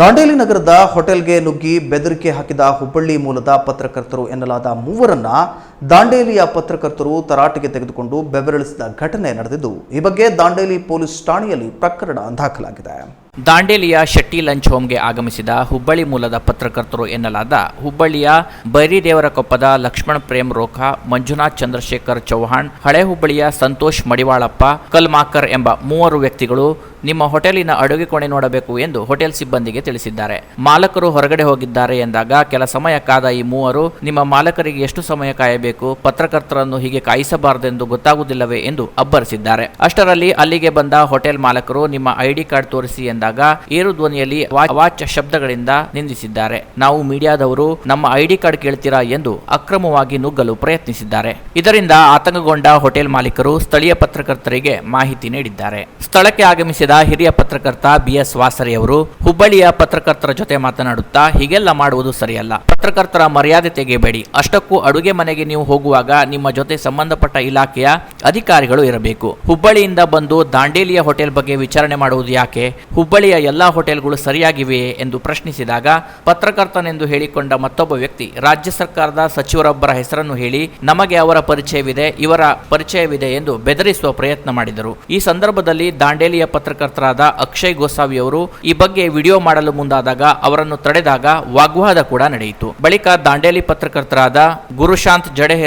ದಾಂಡೇಲಿ ನಗರದ ಹೋಟೆಲ್ಗೆ ನುಗ್ಗಿ ಬೆದರಿಕೆ ಹಾಕಿದ ಹುಬ್ಬಳ್ಳಿ ಮೂಲದ ಪತ್ರಕರ್ತರು ಎನ್ನಲಾದ ಮೂವರನ್ನ ದಾಂಡೇಲಿಯ ಪತ್ರಕರ್ತರು ತರಾಟೆಗೆ ತೆಗೆದುಕೊಂಡು ಬೆವರಳಿಸಿದ ಘಟನೆ ನಡೆದಿದ್ದು, ಈ ಬಗ್ಗೆ ದಾಂಡೇಲಿ ಪೊಲೀಸ್ ಠಾಣೆಯಲ್ಲಿ ಪ್ರಕರಣ ದಾಖಲಾಗಿದೆ. ದಾಂಡೇಲಿಯ ಶೆಟ್ಟಿ ಲಂಚ್ ಹೋಮ್ಗೆ ಆಗಮಿಸಿದ ಹುಬ್ಬಳ್ಳಿ ಮೂಲದ ಪತ್ರಕರ್ತರು ಎನ್ನಲಾದ ಹುಬ್ಬಳ್ಳಿಯ ಬೈರಿದೇವರಕೊಪ್ಪದ ಲಕ್ಷ್ಮಣ್ ಪ್ರೇಮ್ ರೋಖಾ, ಮಂಜುನಾಥ್ ಚಂದ್ರಶೇಖರ್ ಚೌಹಾಣ್, ಹಳೆ ಹುಬ್ಬಳ್ಳಿಯ ಸಂತೋಷ್ ಮಡಿವಾಳಪ್ಪ, ಕಲ್ಮಾಕರ್ ಎಂಬ ಮೂವರು ವ್ಯಕ್ತಿಗಳು ನಿಮ್ಮ ಹೋಟೆಲಿನ ಅಡುಗೆ ಕೋಣೆ ನೋಡಬೇಕು ಎಂದು ಹೋಟೆಲ್ ಸಿಬ್ಬಂದಿಗೆ ತಿಳಿಸಿದ್ದಾರೆ. ಮಾಲಕರು ಹೊರಗಡೆ ಹೋಗಿದ್ದಾರೆ ಎಂದಾಗ ಕೆಲ ಸಮಯ ಕಾದ ಈ ಮೂವರು ನಿಮ್ಮ ಮಾಲಕರಿಗೆ ಎಷ್ಟು ಸಮಯ ಕಾಯಬೇಕು, ಪತ್ರಕರ್ತರನ್ನು ಹೀಗೆ ಕಾಯಿಸಬಾರದೆಂದು ಗೊತ್ತಾಗುವುದಿಲ್ಲವೇ ಎಂದು ಅಬ್ಬರಿಸಿದ್ದಾರೆ. ಅಷ್ಟರಲ್ಲಿ ಅಲ್ಲಿಗೆ ಬಂದ ಹೋಟೆಲ್ ಮಾಲಕರು ನಿಮ್ಮ ಐಡಿ ಕಾರ್ಡ್ ತೋರಿಸಿ ಎಂದಾಗ ಏರು ಧ್ವನಿಯಲ್ಲಿ ಅವಾಚ್ಯ ಶಬ್ದಗಳಿಂದ ನಿಂದಿಸಿದ್ದಾರೆ. ನಾವು ಮೀಡಿಯಾದವರು ನಮ್ಮ ಐಡಿ ಕಾರ್ಡ್ ಕೇಳ್ತೀರಾ ಎಂದು ಅಕ್ರಮವಾಗಿ ನುಗ್ಗಲು ಪ್ರಯತ್ನಿಸಿದ್ದಾರೆ. ಇದರಿಂದ ಆತಂಕಗೊಂಡ ಹೋಟೆಲ್ ಮಾಲೀಕರು ಸ್ಥಳೀಯ ಪತ್ರಕರ್ತರಿಗೆ ಮಾಹಿತಿ ನೀಡಿದ್ದಾರೆ. ಸ್ಥಳಕ್ಕೆ ಆಗಮಿಸಿದ ಹಿರಿಯ ಪತ್ರಕರ್ತ ಬಿಎಸ್ ವಾಸರಿ ಅವರು ಹುಬ್ಬಳ್ಳಿಯ ಪತ್ರಕರ್ತರ ಜೊತೆ ಮಾತನಾಡುತ್ತಾ, ಹೀಗೆಲ್ಲ ಮಾಡುವುದು ಸರಿಯಲ್ಲ. ಪತ್ರಕರ್ತರ ಮರ್ಯಾದೆ ತೆಗೆಯಬೇಡಿ. ಅಷ್ಟಕ್ಕೂ ಅಡುಗೆ ಮನೆಗೆ ನೀವು ಹೋಗುವಾಗ ನಿಮ್ಮ ಜೊತೆ ಸಂಬಂಧಪಟ್ಟ ಇಲಾಖೆಯ ಅಧಿಕಾರಿಗಳು ಇರಬೇಕು. ಹುಬ್ಬಳ್ಳಿಯಿಂದ ಬಂದು ದಾಂಡೇಲಿಯ ಹೋಟೆಲ್ ಬಗ್ಗೆ ವಿಚಾರಣೆ ಮಾಡುವುದು ಯಾಕೆ? ಹುಬ್ಬಳ್ಳಿಯ ಎಲ್ಲಾ ಹೋಟೆಲ್ಗಳು ಸರಿಯಾಗಿವೆಯೇ ಎಂದು ಪ್ರಶ್ನಿಸಿದಾಗ ಪತ್ರಕರ್ತನೆಂದು ಹೇಳಿಕೊಂಡ ಮತ್ತೊಬ್ಬ ವ್ಯಕ್ತಿ, ರಾಜ್ಯ ಸರ್ಕಾರದ ಸಚಿವರೊಬ್ಬರ ಹೆಸರನ್ನು ಹೇಳಿ ನಮಗೆ ಅವರ ಪರಿಚಯವಿದೆ, ಇವರ ಪರಿಚಯವಿದೆ ಎಂದು ಬೆದರಿಸುವ ಪ್ರಯತ್ನ ಮಾಡಿದರು. ಈ ಸಂದರ್ಭದಲ್ಲಿ ದಾಂಡೇಲಿಯ ಪತ್ರಕರ್ತರಾದ ಅಕ್ಷಯ್ ಗೋಸಾವಿ ಅವರು ಈ ಬಗ್ಗೆ ವಿಡಿಯೋ ಮಾಡಲು ಮುಂದಾದಾಗ ಅವರನ್ನು ತಡೆದಾಗ ವಾಗ್ವಾದ ಕೂಡ ನಡೆಯಿತು. ಬಳಿಕ ದಾಂಡೇಲಿ ಪತ್ರಕರ್ತರಾದ ಗುರುಶಾಂತ್ ಜಡೆ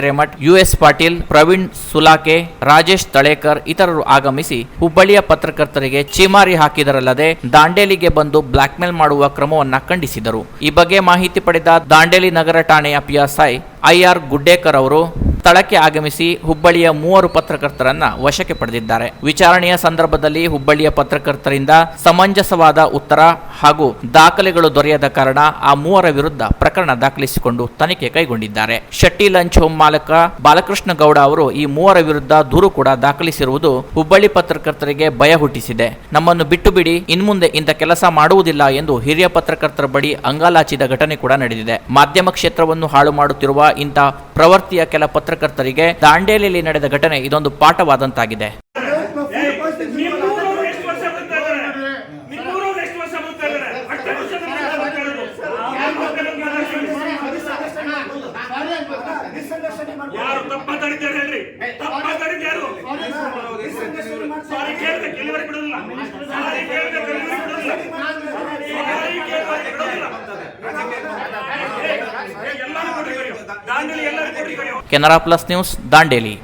ಯುಎಸ್ ಪಾಟೀಲ್, ಪ್ರವೀಣ್ ಸುಲಾಕೆ, ರಾಜೇಶ್ ತಳೇಕರ್ ಇತರರು ಆಗಮಿಸಿ ಹುಬ್ಬಳ್ಳಿಯ ಪತ್ರಕರ್ತರಿಗೆ ಚೀಮಾರಿ ಹಾಕಿದರಲ್ಲದೆ ದಾಂಡೇಲಿಗೆ ಬಂದು ಬ್ಲಾಕ್ ಮೇಲ್ ಮಾಡುವ ಕ್ರಮವನ್ನು ಖಂಡಿಸಿದರು. ಈ ಬಗ್ಗೆ ಮಾಹಿತಿ ಪಡೆದ ದಾಂಡೇಲಿ ನಗರ ಠಾಣೆಯ ಪಿಎಸ್ಐ ಐಆರ್ ಗುಡ್ಡೇಕರ್ ಅವರು ಸ್ಥಳಕ್ಕೆ ಆಗಮಿಸಿ ಹುಬ್ಬಳ್ಳಿಯ ಮೂವರು ಪತ್ರಕರ್ತರನ್ನ ವಶಕ್ಕೆ ಪಡೆದಿದ್ದಾರೆ. ವಿಚಾರಣೆಯ ಸಂದರ್ಭದಲ್ಲಿ ಹುಬ್ಬಳ್ಳಿಯ ಪತ್ರಕರ್ತರಿಂದ ಸಮಂಜಸವಾದ ಉತ್ತರ ಹಾಗೂ ದಾಖಲೆಗಳು ದೊರೆಯದ ಕಾರಣ ಆ ಮೂವರ ವಿರುದ್ಧ ಪ್ರಕರಣ ದಾಖಲಿಸಿಕೊಂಡು ತನಿಖೆ ಕೈಗೊಂಡಿದ್ದಾರೆ. ಶೆಟ್ಟಿ ಲಂಚ್ ಹೋಮ್ ಮಾಲಕ ಬಾಲಕೃಷ್ಣ ಗೌಡ ಅವರು ಈ ಮೂವರ ವಿರುದ್ಧ ದೂರು ಕೂಡ ದಾಖಲಿಸಿರುವುದು ಹುಬ್ಬಳ್ಳಿ ಪತ್ರಕರ್ತರಿಗೆ ಭಯ ಹುಟ್ಟಿಸಿದೆ. ನಮ್ಮನ್ನು ಬಿಟ್ಟು ಬಿಡಿ, ಇನ್ಮುಂದೆ ಇಂಥ ಕೆಲಸ ಮಾಡುವುದಿಲ್ಲ ಎಂದು ಹಿರಿಯ ಪತ್ರಕರ್ತರ ಬಳಿ ಅಂಗಾಲಾಚಿದ ಘಟನೆ ಕೂಡ ನಡೆದಿದೆ. ಮಾಧ್ಯಮ ಕ್ಷೇತ್ರವನ್ನು ಹಾಳು ಮಾಡುತ್ತಿರುವ ಇಂಥ ಪ್ರವೃತ್ತಿಯ ಕೆಲ ಪತ್ರಕರ್ತರಿಗೆ ದಾಂಡೇಲಿಯಲ್ಲಿ ನಡೆದ ಘಟನೆ ಇದೊಂದು ಪಾಠವಾದಂತಾಗಿದೆ. ಯಾರು ತಪ್ಪ ವರ್ಷ ಹೇಳ್ರಿ? ತಪ್ಪ ತಡಿದ್ಯಾರು ಎಷ್ಟು ಕೆನರಾ ಪ್ಲಸ್ ನ್ಯೂಸ್ ದಾಂಡೇಲಿ